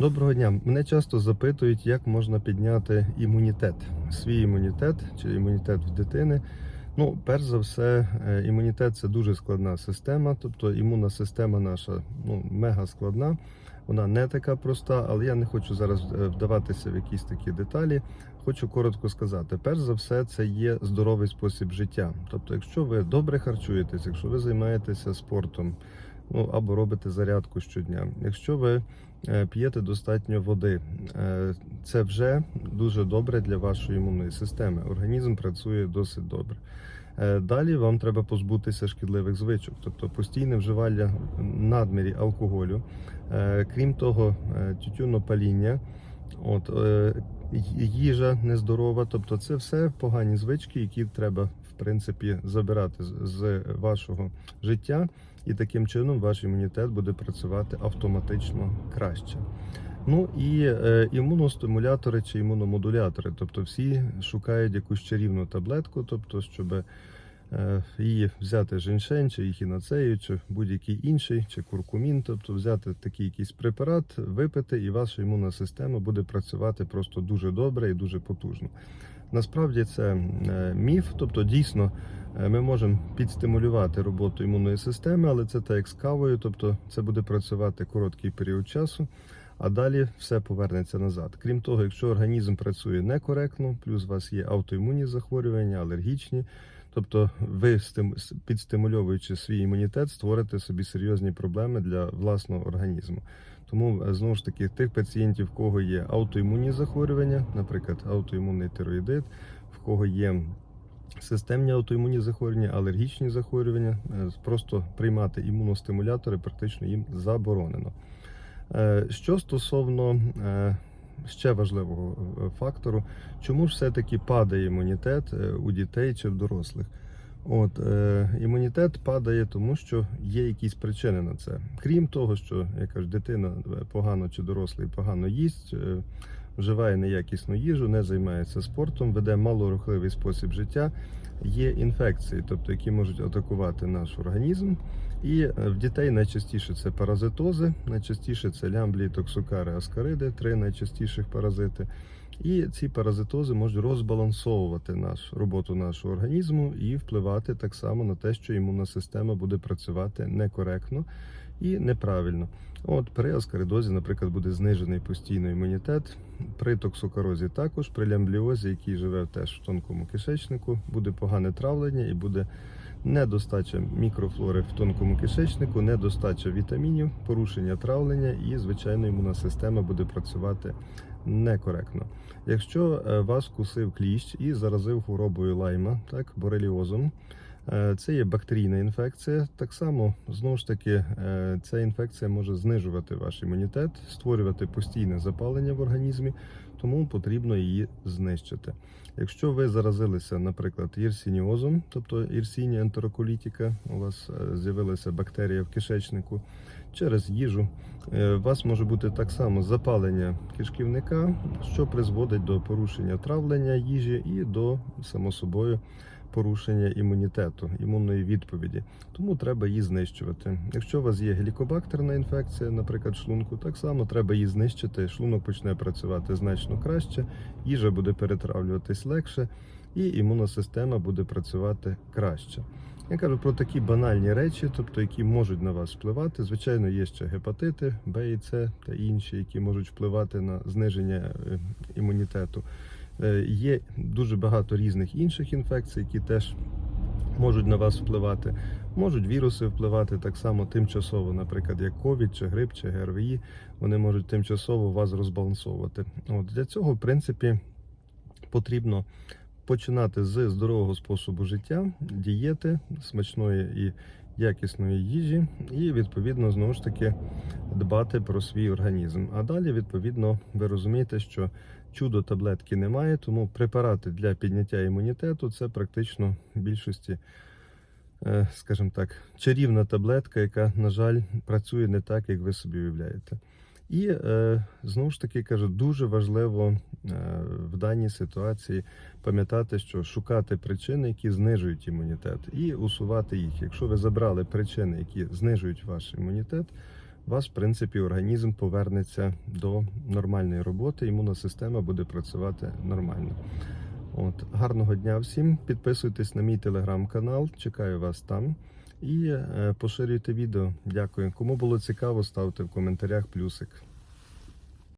Доброго дня. Мене часто запитують, як можна підняти імунітет, свій імунітет чи імунітет в дитини. Ну, перш за все, е, імунітет це дуже складна система, тобто імунна система наша ну, мега складна. Вона не така проста, але я не хочу зараз е, вдаватися в якісь такі деталі. Хочу коротко сказати: перш за все, це є здоровий спосіб життя. Тобто, якщо ви добре харчуєтесь, якщо ви займаєтеся спортом, ну або робите зарядку щодня, якщо ви е, п'єте достатньо води, е, це вже дуже добре для вашої імунної системи. Організм працює досить добре. Е, Далі вам треба позбутися шкідливих звичок, тобто постійне вживання надмірі алкоголю, крім того, тютюнопаління, от їжа нездорова, тобто це все погані звички, які треба в принципі забирати з- вашого життя, і таким чином ваш імунітет буде працювати автоматично краще. Ну і е, імуностимулятори чи імуномодулятори, тобто всі шукають якусь чарівну таблетку, тобто, щоб її взяти женьшень, чи ехінацею, чи будь-який інший, чи куркумін, тобто взяти такий якийсь препарат, випити, і ваша імунна система буде працювати просто дуже добре і дуже потужно. Насправді це е, міф, тобто дійсно е, ми можемо підстимулювати роботу імунної системи, але це так як з кавою, тобто це буде працювати короткий період часу, а далі все повернеться назад. Крім того, якщо організм працює некоректно, плюс у вас є аутоімунні захворювання, алергічні, тобто ви підстимульовуючи свій імунітет, створите собі серйозні проблеми для власного організму. Тому е, знову ж таки тих пацієнтів, в кого є аутоімунні захворювання, наприклад, аутоімунний тироїдит, в кого є системні аутоімунні захворювання, алергічні захворювання, е, просто приймати імуностимулятори практично їм заборонено. Е, Що стосовно ще важливого е, фактору, чому ж все-таки падає імунітет е, у дітей чи в дорослих? От е, імунітет падає, тому що є якісь причини на це. Крім того, що я кажу, дитина е, погано чи дорослий погано їсть, е, вживає неякісну їжу, не займається спортом, веде малорухливий спосіб життя. Є інфекції, тобто які можуть атакувати наш організм. І е, в дітей найчастіше це паразитози, найчастіше це лямблії, токсукари, аскариди, три найчастіших паразити. І ці паразитози можуть розбалансовувати наш роботу нашого організму і впливати так само на те, що імунна система буде працювати некоректно і неправильно. От при аскаридозі, наприклад, буде знижений постійно імунітет. При токсокарозі також, при лямбліозі, який живе теж в тонкому кишечнику, буде погане травлення і буде недостача мікрофлори в тонкому кишечнику, недостача вітамінів, порушення травлення і, звичайно, імунна система буде працювати некоректно. Якщо е, вас кусив кліщ і заразив хворобою лайма, так, бореліозом, це є бактерійна інфекція. Так само, знову ж таки, е, ця інфекція може знижувати ваш імунітет, створювати постійне запалення в організмі, тому потрібно її знищити. Якщо ви заразилися, наприклад, єрсініозом, тобто єрсінія ентероколітіка, у вас е, з'явилася бактерія в кишечнику через їжу, е, у вас може бути так само запалення кишківника, що призводить до порушення травлення їжі і до само собою порушення імунітету, імунної відповіді. Тому треба її знищувати. Якщо у вас є гелікобактерна інфекція, наприклад, шлунку, так само треба її знищити. Шлунок почне працювати значно краще, їжа буде перетравлюватись легше, і імунна система буде працювати краще. Я кажу про такі банальні речі, тобто які можуть на вас впливати. Звичайно, є ще гепатити, Б і С та інші, які можуть впливати на зниження е, імунітету. Е, Є дуже багато різних інших інфекцій, які теж можуть на вас впливати. Можуть віруси впливати так само тимчасово, наприклад, як ковід, чи грип, чи ГРВІ. Вони можуть тимчасово вас розбалансовувати. От для цього, в принципі, потрібно починати з здорового способу життя, дієти, смачної і якісної їжі, і відповідно знову ж таки дбати про свій організм. А далі, відповідно, ви розумієте, що чудо таблетки немає, тому препарати для підняття імунітету це практично в більшості. е, Скажімо так, чарівна таблетка, яка, на жаль, працює не так, як ви собі уявляєте. І е, знову ж таки кажу, дуже важливо е, в даній ситуації пам'ятати, що шукати причини, які знижують імунітет, і усувати їх. Якщо ви забрали причини, які знижують ваш імунітет, ваш, в принципі, організм повернеться до нормальної роботи, імунна система буде працювати нормально. От, гарного дня всім. Підписуйтесь на мій телеграм-канал, чекаю вас там. І е, поширюйте відео. Дякую. Кому було цікаво, ставте в коментарях плюсик.